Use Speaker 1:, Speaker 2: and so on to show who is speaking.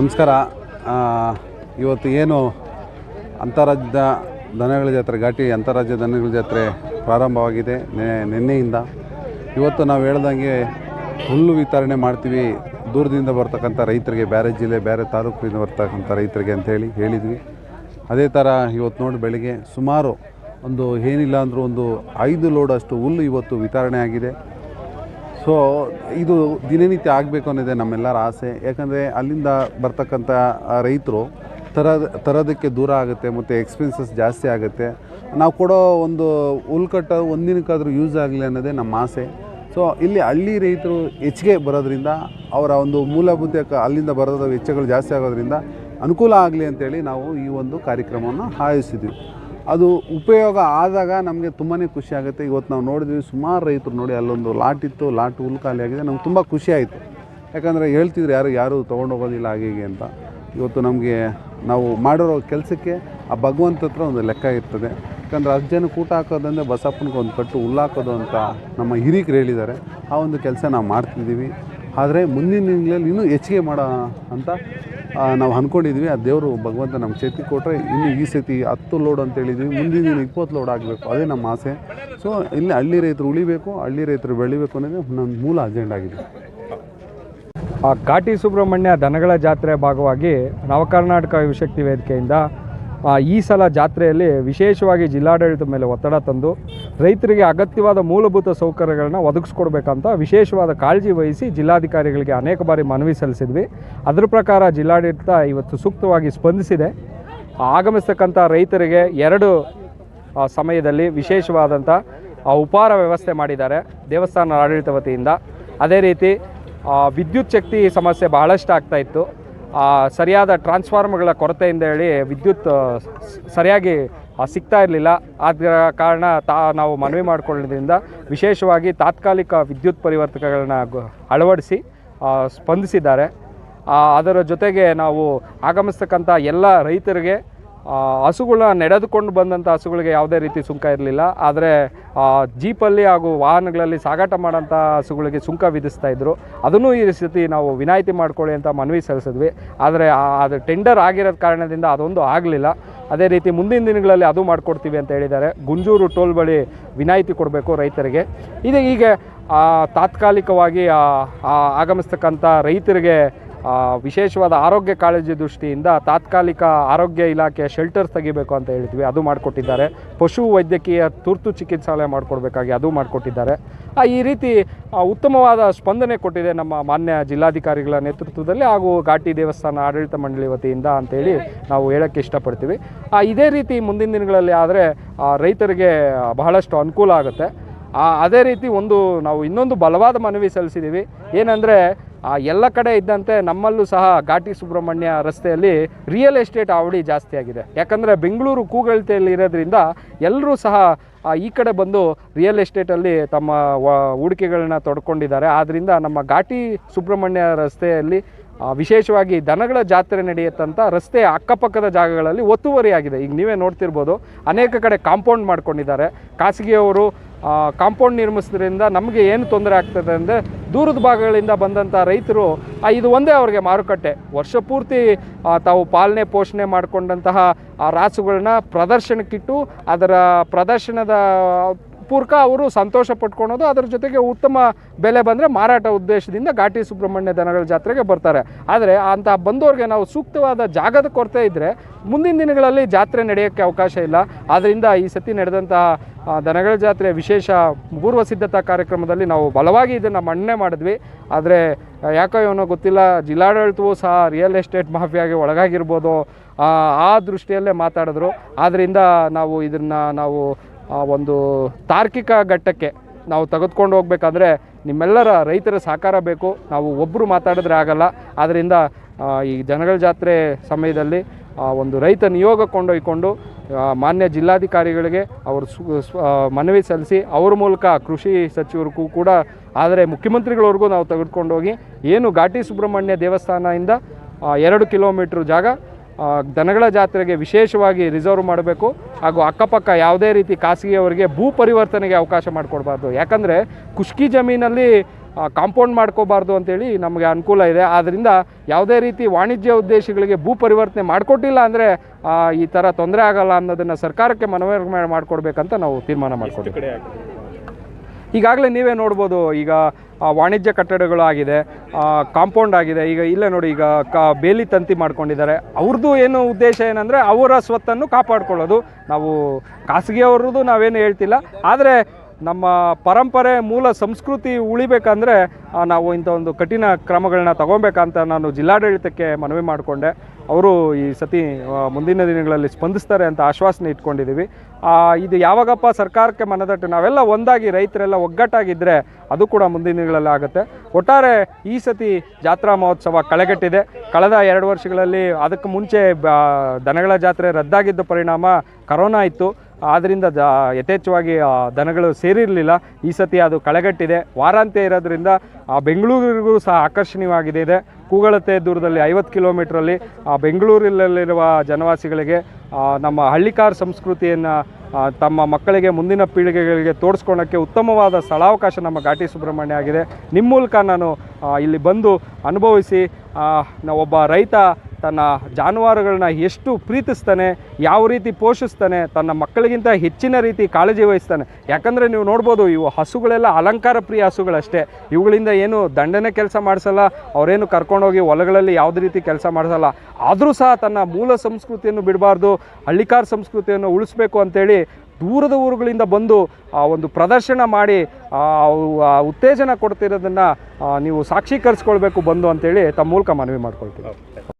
Speaker 1: ನಮಸ್ಕಾರ. ಇವತ್ತು ಏನು ಅಂತಾರಾಜ್ಯದ ದನಗಳ ಜಾತ್ರೆ, ಘಾಟಿ ಅಂತಾರಾಜ್ಯ ದನಗಳ ಜಾತ್ರೆ ಪ್ರಾರಂಭವಾಗಿದೆ ನಿನ್ನೆಯಿಂದ. ಇವತ್ತು ನಾವು ಹೇಳ್ದಂಗೆ ಹುಲ್ಲು ವಿತರಣೆ ಮಾಡ್ತೀವಿ. ದೂರದಿಂದ ಬರ್ತಕ್ಕಂಥ ರೈತರಿಗೆ ಬೇರೆ ಜಿಲ್ಲೆ ಬೇರೆ ತಾಲೂಕಿನಿಂದ ಬರ್ತಕ್ಕಂಥ ರೈತರಿಗೆ ಅಂತೇಳಿ ಹೇಳಿದ್ವಿ. ಅದೇ ಥರ ಇವತ್ತು ನೋಡಿ ಬೆಳಿಗ್ಗೆ ಸುಮಾರು ಒಂದು ಏನಿಲ್ಲ ಅಂದರೂ ಒಂದು ಐದು ಲೋಡ್ ಅಷ್ಟು ಹುಲ್ಲು ಇವತ್ತು ವಿತರಣೆ ಆಗಿದೆ. ಸೊ ಇದು ದಿನನಿತ್ಯ ಆಗಬೇಕು ಅನ್ನೋದೇ ನಮ್ಮೆಲ್ಲರ ಆಸೆ. ಯಾಕಂದರೆ ಅಲ್ಲಿಂದ ಬರ್ತಕ್ಕಂಥ ರೈತರು ತರ ತರೋದಕ್ಕೆ ದೂರ ಆಗುತ್ತೆ, ಮತ್ತು ಎಕ್ಸ್ಪೆನ್ಸಸ್ ಜಾಸ್ತಿ ಆಗುತ್ತೆ. ನಾವು ಕೊಡೋ ಒಂದು ಹುಲ್ಕಟ್ಟ ಒಂದಿನಕ್ಕಾದರೂ ಯೂಸ್ ಆಗಲಿ ಅನ್ನೋದೇ ನಮ್ಮ ಆಸೆ. ಸೊ ಇಲ್ಲಿ ಹಳ್ಳಿ ರೈತರು ಹೆಚ್ಚಿಗೆ ಬರೋದ್ರಿಂದ, ಅವರ ಒಂದು ಮೂಲಭೂತ ಅಲ್ಲಿಂದ ಬರೋದ ವೆಚ್ಚಗಳು ಜಾಸ್ತಿ ಆಗೋದ್ರಿಂದ ಅನುಕೂಲ ಆಗಲಿ ಅಂತೇಳಿ ನಾವು ಈ ಒಂದು ಕಾರ್ಯಕ್ರಮವನ್ನು ಆಯೋಜಿಸಿದ್ವಿ. ಅದು ಉಪಯೋಗ ಆದಾಗ ನಮಗೆ ತುಂಬಾ ಖುಷಿ ಆಗುತ್ತೆ. ಇವತ್ತು ನಾವು ನೋಡಿದ್ವಿ ಸುಮಾರು ರೈತರು ನೋಡಿ ಅಲ್ಲೊಂದು ಲಾಟ್ ಇತ್ತು, ಲಾಟ್ ಹುಲ್ ಖಾಲಿ ಆಗಿದೆ. ನಮ್ಗೆ ತುಂಬ ಖುಷಿ ಆಯಿತು. ಯಾಕಂದರೆ ಹೇಳ್ತಿದ್ರು ಯಾರು ಯಾರು ತೊಗೊಂಡೋಗೋದಿಲ್ಲ ಹಾಗೆ ಅಂತ. ಇವತ್ತು ನಮಗೆ ನಾವು ಮಾಡಿರೋ ಕೆಲಸಕ್ಕೆ ಆ ಭಗವಂತ ಹತ್ರ ಒಂದು ಲೆಕ್ಕ ಇರ್ತದೆ. ಯಾಕಂದರೆ ಹತ್ತು ಊಟ ಹಾಕೋದಂದರೆ ಬಸಪ್ಪನಿಗೆ ಒಂದು ಕಟ್ಟು ಹುಲ್ಲಾಕೋದು ಅಂತ ನಮ್ಮ ಹಿರಿಕರು ಹೇಳಿದ್ದಾರೆ. ಆ ಒಂದು ಕೆಲಸ ನಾವು ಮಾಡ್ತಿದ್ದೀವಿ. ಆದರೆ ಮುಂದಿನ ದಿನಗಳಲ್ಲಿ ಇನ್ನೂ ಹೆಚ್ಚಿಗೆ ಮಾಡೋ ಅಂತ ನಾವು ಅಂದ್ಕೊಂಡಿದ್ವಿ ಆ ದೇವರು ಭಗವಂತ ನಮ್ಗೆ ಚೇತಿ ಕೊಟ್ಟರೆ ಇನ್ನು ಈ ಸತಿ ಹತ್ತು ಲೋಡ್ ಅಂತ ಹೇಳಿದ್ವಿ, ಮುಂದಿನ ದಿನ ಇಪ್ಪತ್ತು ಲೋಡ್ ಆಗಬೇಕು, ಅದೇ ನಮ್ಮ ಆಸೆ. ಸೊ ಇಲ್ಲಿ ಹಳ್ಳಿ ರೈತರು ಉಳಿಬೇಕು, ಹಳ್ಳಿ ರೈತರು ಬೆಳಿಬೇಕು ಅನ್ನೋದೇ ನನ್ನ ಮೂಲ ಅಜೆಂಡ್ ಆಗಿದೆ.
Speaker 2: ಆ ಕಾಟಿ ಸುಬ್ರಹ್ಮಣ್ಯ ದನಗಳ ಜಾತ್ರೆ ಭಾಗವಾಗಿ ನವಕರ್ನಾಟಕ ಯುವಶಕ್ತಿ ವೇದಿಕೆಯಿಂದ ಈ ಸಲ ಜಾತ್ರೆಯಲ್ಲಿ ವಿಶೇಷವಾಗಿ ಜಿಲ್ಲಾಡಳಿತದ ಮೇಲೆ ಒತ್ತಡ ತಂದು ರೈತರಿಗೆ ಅಗತ್ಯವಾದ ಮೂಲಭೂತ ಸೌಕರ್ಯಗಳನ್ನ ಒದಗಿಸ್ಕೊಡ್ಬೇಕಂತ ವಿಶೇಷವಾದ ಕಾಳಜಿ ವಹಿಸಿ ಜಿಲ್ಲಾಧಿಕಾರಿಗಳಿಗೆ ಅನೇಕ ಬಾರಿ ಮನವಿ ಸಲ್ಲಿಸಿದ್ವಿ. ಅದರ ಪ್ರಕಾರ ಜಿಲ್ಲಾಡಳಿತ ಇವತ್ತು ಸೂಕ್ತವಾಗಿ ಸ್ಪಂದಿಸಿದೆ. ಆಗಮಿಸ್ತಕ್ಕಂಥ ರೈತರಿಗೆ ಎರಡು ಸಮಯದಲ್ಲಿ ವಿಶೇಷವಾದಂಥ ಉಪಹಾರ ವ್ಯವಸ್ಥೆ ಮಾಡಿದ್ದಾರೆ ದೇವಸ್ಥಾನ ಆಡಳಿತ ವತಿಯಿಂದ. ಅದೇ ರೀತಿ ವಿದ್ಯುತ್ ಶಕ್ತಿ ಸಮಸ್ಯೆ ಬಹಳಷ್ಟು ಆಗ್ತಾ ಇತ್ತು. ಆ, ಸರಿಯಾದ ಟ್ರಾನ್ಸ್ಫಾರ್ಮರ್ಗಳ ಕೊರತೆಯಿಂದ ಹೇಳಿ ವಿದ್ಯುತ್ ಸರಿಯಾಗಿ ಸಿಗ್ತಾ ಇರಲಿಲ್ಲ. ಆದ ಕಾರಣ ತಾ ನಾವು ಮನವಿ ಮಾಡಿಕೊಳ್ಳೋದ್ರಿಂದ ವಿಶೇಷವಾಗಿ ತಾತ್ಕಾಲಿಕ ವಿದ್ಯುತ್ ಪರಿವರ್ತಕಗಳನ್ನ ಅಳವಡಿಸಿ ಆ, ಸ್ಪಂದಿಸಿದ್ದಾರೆ. ಆ, ಅದರ ಜೊತೆಗೆ ನಾವು ಆಗಮಿಸ್ತಕ್ಕಂಥ ಎಲ್ಲ ರೈತರಿಗೆ ಆ, ಹಸುಗಳನ್ನ ನಡೆದುಕೊಂಡು ಬಂದಂಥ ಹಸುಗಳಿಗೆ ಯಾವುದೇ ರೀತಿ ಸುಂಕ ಇರಲಿಲ್ಲ. ಆದರೆ ಜೀಪಲ್ಲಿ ಹಾಗೂ ವಾಹನಗಳಲ್ಲಿ ಸಾಗಾಟ ಮಾಡೋಂಥ ಹಸುಗಳಿಗೆ ಸುಂಕ ವಿಧಿಸ್ತಾ ಇದ್ದರು ಅದನ್ನು ಈ ಸತಿ ನಾವು ವಿನಾಯಿತಿ ಮಾಡ್ಕೊಳ್ಳಿ ಅಂತ ಮನವಿ ಸಲ್ಲಿಸಿದ್ವಿ. ಆದರೆ ಅದು ಟೆಂಡರ್ ಆಗಿರೋದ ಕಾರಣದಿಂದ ಅದೊಂದು ಆಗಲಿಲ್ಲ. ಅದೇ ರೀತಿ ಮುಂದಿನ ದಿನಗಳಲ್ಲಿ ಅದು ಮಾಡಿಕೊಡ್ತೀವಿ ಅಂತ ಹೇಳಿದ್ದಾರೆ. ಗುಂಜೂರು ಟೋಲ್ ಬಳಿ ವಿನಾಯಿತಿ ಕೊಡಬೇಕು ರೈತರಿಗೆ. ಇದು ಹೀಗೆ ತಾತ್ಕಾಲಿಕವಾಗಿ ಆಗಮಿಸ್ತಕ್ಕಂಥ ರೈತರಿಗೆ ವಿಶೇಷವಾದ ಆರೋಗ್ಯ ಕಾಳಜಿ ದೃಷ್ಟಿಯಿಂದ ತಾತ್ಕಾಲಿಕ ಆರೋಗ್ಯ ಇಲಾಖೆಯ ಶೆಲ್ಟರ್ಸ್ ತೆಗಿಬೇಕು ಅಂತ ಹೇಳಿದ್ವಿ. ಅದು ಮಾಡಿಕೊಟ್ಟಿದ್ದಾರೆ. ಪಶು ವೈದ್ಯಕೀಯ ತುರ್ತು ಚಿಕಿತ್ಸಾಲಯ ಮಾಡಿಕೊಡ್ಬೇಕಾಗಿ ಅದು ಮಾಡಿಕೊಟ್ಟಿದ್ದಾರೆ. ಈ ರೀತಿ ಉತ್ತಮವಾದ ಸ್ಪಂದನೆ ಕೊಟ್ಟಿದೆ ನಮ್ಮ ಮಾನ್ಯ ಜಿಲ್ಲಾಧಿಕಾರಿಗಳ ನೇತೃತ್ವದಲ್ಲಿ ಹಾಗೂ ಘಾಟಿ ದೇವಸ್ಥಾನ ಆಡಳಿತ ಮಂಡಳಿ ವತಿಯಿಂದ ಅಂತೇಳಿ ನಾವು ಹೇಳೋಕ್ಕೆ ಇಷ್ಟಪಡ್ತೀವಿ. ಇದೇ ರೀತಿ ಮುಂದಿನ ದಿನಗಳಲ್ಲಿ ಆದರೆ ರೈತರಿಗೆ ಬಹಳಷ್ಟು ಅನುಕೂಲ ಆಗುತ್ತೆ. ಅದೇ ರೀತಿ ಒಂದು ನಾವು ಇನ್ನೊಂದು ಬಲವಾದ ಮನವಿ ಸಲ್ಲಿಸಿದ್ದೀವಿ. ಏನಂದರೆ ಎಲ್ಲ ಕಡೆ ಇದ್ದಂತೆ ನಮ್ಮಲ್ಲೂ ಸಹ ಘಾಟಿ ಸುಬ್ರಹ್ಮಣ್ಯ ರಸ್ತೆಯಲ್ಲಿ ರಿಯಲ್ ಎಸ್ಟೇಟ್ ಅವಳಿ ಜಾಸ್ತಿ ಆಗಿದೆ. ಯಾಕಂದರೆ ಬೆಂಗಳೂರು ಕೂಗಳತೆಯಲ್ಲಿ ಇರೋದ್ರಿಂದ ಎಲ್ಲರೂ ಸಹ ಈ ಕಡೆ ಬಂದು ರಿಯಲ್ ಎಸ್ಟೇಟಲ್ಲಿ ತಮ್ಮ ಹೂಡಿಕೆಗಳನ್ನ ತೊಡ್ಕೊಂಡಿದ್ದಾರೆ. ಆದ್ದರಿಂದ ನಮ್ಮ ಘಾಟಿ ಸುಬ್ರಹ್ಮಣ್ಯ ರಸ್ತೆಯಲ್ಲಿ ಆ, ವಿಶೇಷವಾಗಿ ದನಗಳ ಜಾತ್ರೆ ನಡೆಯುತ್ತಂಥ ರಸ್ತೆ ಅಕ್ಕಪಕ್ಕದ ಜಾಗಗಳಲ್ಲಿ ಒತ್ತುವರಿಯಾಗಿದೆ. ಈಗ ನೀವೇ ನೋಡ್ತಿರ್ಬೋದು, ಅನೇಕ ಕಡೆ ಕಾಂಪೌಂಡ್ ಮಾಡ್ಕೊಂಡಿದ್ದಾರೆ. ಖಾಸಗಿಯವರು ಕಾಂಪೌಂಡ್ ನಿರ್ಮಿಸೋದ್ರಿಂದ ನಮಗೆ ಏನು ತೊಂದರೆ ಆಗ್ತದೆ ಅಂದರೆ ದೂರದ ಭಾಗಗಳಿಂದ ಬಂದಂಥ ರೈತರು ಇದು ಒಂದೇ ಅವ್ರಿಗೆ ಮಾರುಕಟ್ಟೆ. ವರ್ಷ ಪೂರ್ತಿ ತಾವು ಪಾಲನೆ ಪೋಷಣೆ ಮಾಡಿಕೊಂಡಂತಹ, ಆ, ರಾಸುಗಳನ್ನ ಪ್ರದರ್ಶನಕ್ಕಿಟ್ಟು ಅದರ ಪ್ರದರ್ಶನದ ಪೂರ್ಕ ಅವರು ಸಂತೋಷ ಪಟ್ಕೊಳೋದು ಅದರ ಜೊತೆಗೆ ಉತ್ತಮ ಬೆಲೆ ಬಂದರೆ ಮಾರಾಟ ಉದ್ದೇಶದಿಂದ ಘಾಟಿ ಸುಬ್ರಹ್ಮಣ್ಯ ದನಗಳ ಜಾತ್ರೆಗೆ ಬರ್ತಾರೆ. ಆದರೆ ಅಂತ ಬಂದವ್ರಿಗೆ ನಾವು ಸೂಕ್ತವಾದ ಜಾಗದ ಕೊರತೆ ಇದ್ದರೆ ಮುಂದಿನ ದಿನಗಳಲ್ಲಿ ಜಾತ್ರೆ ನಡೆಯೋಕ್ಕೆ ಅವಕಾಶ ಇಲ್ಲ. ಆದ್ದರಿಂದ ಈ ಸತಿ ನಡೆದಂತಹ ದನಗಳ ಜಾತ್ರೆ ವಿಶೇಷ ಪೂರ್ವ ಸಿದ್ಧತಾ ಕಾರ್ಯಕ್ರಮದಲ್ಲಿ ನಾವು ಬಲವಾಗಿ ಇದನ್ನು ಮನ್ನಣೆ ಮಾಡಿದ್ವಿ. ಆದರೆ ಯಾಕೋ ಏನೋ ಗೊತ್ತಿಲ್ಲ ಜಿಲ್ಲಾಡಳಿತವೂ ಸಹ ರಿಯಲ್ ಎಸ್ಟೇಟ್ ಮಾಫಿಯಾಗಿ ಒಳಗಾಗಿರ್ಬೋದು ಆ, ದೃಷ್ಟಿಯಲ್ಲೇ ಮಾತಾಡಿದ್ರು. ಆದ್ದರಿಂದ ನಾವು ಇದನ್ನು ನಾವು ಒಂದು ತಾರ್ಕಿಕ ಘಟ್ಟಕ್ಕೆ ನಾವು ತೆಗೆದುಕೊಂಡು ಹೋಗ್ಬೇಕಾದ್ರೆ ನಿಮ್ಮೆಲ್ಲರ ರೈತರ ಸಹಕಾರ ಬೇಕು. ನಾವು ಒಬ್ಬರು ಮಾತಾಡಿದ್ರೆ ಆಗಲ್ಲ. ಆದ್ದರಿಂದ ಈ ಜನಗಳ ಜಾತ್ರೆ ಸಮಯದಲ್ಲಿ ಆ, ಒಂದು ರೈತ ನಿಯೋಗ ಕೊಂಡೊಯ್ಕೊಂಡು ಮಾನ್ಯ ಜಿಲ್ಲಾಧಿಕಾರಿಗಳಿಗೆ ಅವರು ಮನವಿ ಸಲ್ಲಿಸಿ ಅವ್ರ ಮೂಲಕ ಕೃಷಿ ಸಚಿವರಿಗೂ ಕೂಡ ಆದರೆ ಮುಖ್ಯಮಂತ್ರಿಗಳವರೆಗೂ ನಾವು ತೆಗೆದುಕೊಂಡೋಗಿ ಏನು ಘಾಟಿ ಸುಬ್ರಹ್ಮಣ್ಯ ದೇವಸ್ಥಾನದಿಂದ ಆ, ಎರಡು ಕಿಲೋಮೀಟ್ರ್ ಜಾಗ ಆ, ದನಗಳ ಜಾತ್ರೆಗೆ ವಿಶೇಷವಾಗಿ ರಿಸರ್ವ್ ಮಾಡಬೇಕು ಹಾಗೂ ಅಕ್ಕಪಕ್ಕ ಯಾವುದೇ ರೀತಿ ಖಾಸಗಿಯವರಿಗೆ ಭೂ ಪರಿವರ್ತನೆಗೆ ಅವಕಾಶ ಮಾಡಿಕೊಡ್ಬಾರ್ದು. ಯಾಕಂದರೆ ಕುಷ್ಕಿ ಜಮೀನಲ್ಲಿ ಕಾಂಪೌಂಡ್ ಮಾಡ್ಕೋಬಾರ್ದು ಅಂತೇಳಿ ನಮಗೆ ಅನುಕೂಲ ಇದೆ. ಆದ್ದರಿಂದ ಯಾವುದೇ ರೀತಿ ವಾಣಿಜ್ಯ ಉದ್ದೇಶಗಳಿಗೆ ಭೂ ಪರಿವರ್ತನೆ ಮಾಡಿಕೊಟ್ಟಿಲ್ಲ ಅಂದರೆ ಈ ಥರ ತೊಂದರೆ ಆಗಲ್ಲ ಅನ್ನೋದನ್ನು ಸರ್ಕಾರಕ್ಕೆ ಮನವರಿಕೆ ಮಾಡಿಕೊಡ್ಬೇಕಂತ ನಾವು ತೀರ್ಮಾನ ಮಾಡಿಕೊಡ್ತೀವಿ ಈಗಾಗಲೇ ನೀವೇ ನೋಡ್ಬೋದು ಈಗ ವಾಣಿಜ್ಯ ಕಟ್ಟಡಗಳು ಆಗಿದೆ ಕಾಂಪೌಂಡ್ ಆಗಿದೆ. ಈಗ ಇಲ್ಲೇ ನೋಡಿ, ಈಗ ಕ, ಬೇಲಿ ತಂತಿ ಮಾಡ್ಕೊಂಡಿದ್ದಾರೆ. ಅವ್ರದ್ದು ಏನು ಉದ್ದೇಶ ಏನಂದರೆ ಅವರ ಸ್ವತ್ತನ್ನು ಕಾಪಾಡ್ಕೊಳ್ಳೋದು. ನಾವು ಖಾಸಗಿಯವ್ರದ್ದು ನಾವೇನು ಹೇಳ್ತಿಲ್ಲ. ಆದರೆ ನಮ್ಮ ಪರಂಪರೆ ಮೂಲ ಸಂಸ್ಕೃತಿ ಉಳಿಬೇಕಂದ್ರೆ ನಾವು ಇಂಥ ಒಂದು ಕಠಿಣ ಕ್ರಮಗಳನ್ನ ತಗೊಬೇಕಂತ ನಾನು ಜಿಲ್ಲಾಡಳಿತಕ್ಕೆ ಮನವಿ ಮಾಡಿಕೊಂಡೆ. ಅವರು ಈ ಸತಿ ಮುಂದಿನ ದಿನಗಳಲ್ಲಿ ಸ್ಪಂದಿಸ್ತಾರೆ ಅಂತ ಆಶ್ವಾಸನೆ ಇಟ್ಕೊಂಡಿದ್ದೀವಿ. ಇದು ಯಾವಾಗಪ್ಪ ಸರ್ಕಾರಕ್ಕೆ ಮನದಟ್ಟು, ನಾವೆಲ್ಲ ಒಂದಾಗಿ ರೈತರೆಲ್ಲ ಒಗ್ಗಟ್ಟಾಗಿದ್ದರೆ ಅದು ಕೂಡ ಮುಂದಿನ ದಿನಗಳಲ್ಲಿ ಆಗುತ್ತೆ. ಒಟ್ಟಾರೆ ಈ ಸತಿ ಜಾತ್ರಾ ಮಹೋತ್ಸವ ಕಳೆಗಟ್ಟಿದೆ. ಕಳೆದ ಎರಡು ವರ್ಷಗಳಲ್ಲಿ ಅದಕ್ಕೆ ಮುಂಚೆ ದನಗಳ ಜಾತ್ರೆ ರದ್ದಾಗಿದ್ದ ಪರಿಣಾಮ ಕರೋನಾ ಇತ್ತು. ಆದ್ದರಿಂದ ಯಥೇಚ್ಛವಾಗಿ ದನಗಳು ಸೇರಿರಲಿಲ್ಲ. ಈ ಸತಿ ಅದು ಕಳೆಗಟ್ಟಿದೆ. ವಾರಾಂತ್ಯ ಇರೋದ್ರಿಂದ ಬೆಂಗಳೂರಿಗೂ ಸಹ ಆಕರ್ಷಣೀಯವಾಗಿದೆ ಇದೆ. ಕೂಗಳತೆ ದೂರದಲ್ಲಿ ಐವತ್ತು ಕಿಲೋಮೀಟ್ರಲ್ಲಿ ಬೆಂಗಳೂರಿನಲ್ಲಿರುವ ಜನವಾಸಿಗಳಿಗೆ ನಮ್ಮ ಹಳ್ಳಿಕಾರ್ ಸಂಸ್ಕೃತಿಯನ್ನು ತಮ್ಮ ಮಕ್ಕಳಿಗೆ ಮುಂದಿನ ಪೀಳಿಗೆಗಳಿಗೆ ತೋರಿಸ್ಕೊಳ್ಳೋಕ್ಕೆ ಉತ್ತಮವಾದ ಸ್ಥಳಾವಕಾಶ ನಮ್ಮ ಘಾಟಿ ಸುಬ್ರಹ್ಮಣ್ಯ ಆಗಿದೆ. ನಿಮ್ಮ ಮೂಲಕ ನಾನು ಇಲ್ಲಿ ಬಂದು ಅನುಭವಿಸಿ ಒಬ್ಬ ರೈತ ತನ್ನ ಜಾನುವಾರುಗಳನ್ನ ಎಷ್ಟು ಪ್ರೀತಿಸ್ತಾನೆ, ಯಾವ ರೀತಿ ಪೋಷಿಸ್ತಾನೆ, ತನ್ನ ಮಕ್ಕಳಿಗಿಂತ ಹೆಚ್ಚಿನ ರೀತಿ ಕಾಳಜಿ ವಹಿಸ್ತಾನೆ. ಯಾಕಂದರೆ ನೀವು ನೋಡ್ಬೋದು, ಇವು ಹಸುಗಳೆಲ್ಲ ಅಲಂಕಾರ ಪ್ರಿಯ ಹಸುಗಳಷ್ಟೇ. ಇವುಗಳಿಂದ ಏನು ದಂಡನೆ ಕೆಲಸ ಮಾಡಿಸಲ್ಲ, ಅವರೇನು ಕರ್ಕೊಂಡೋಗಿ ಹೊಲಗಳಲ್ಲಿ ಯಾವುದೇ ರೀತಿ ಕೆಲಸ ಮಾಡಿಸಲ್ಲ. ಆದರೂ ಸಹ ತನ್ನ ಮೂಲ ಸಂಸ್ಕೃತಿಯನ್ನು ಬಿಡಬಾರ್ದು, ಹಳ್ಳಿಕಾರ್ ಸಂಸ್ಕೃತಿಯನ್ನು ಉಳಿಸ್ಬೇಕು ಅಂತೇಳಿ ದೂರದ ಊರುಗಳಿಂದ ಬಂದು ಆ ಒಂದು ಪ್ರದರ್ಶನ ಮಾಡಿ ಉತ್ತೇಜನ ಕೊಡ್ತಿರೋದನ್ನು ನೀವು ಸಾಕ್ಷೀಕರಿಸ್ಕೊಳ್ಬೇಕು ಬಂದು ಅಂತೇಳಿ ತಮ್ಮ ಮೂಲಕ ಮನವಿ ಮಾಡ್ಕೊಳ್ತೀವಿ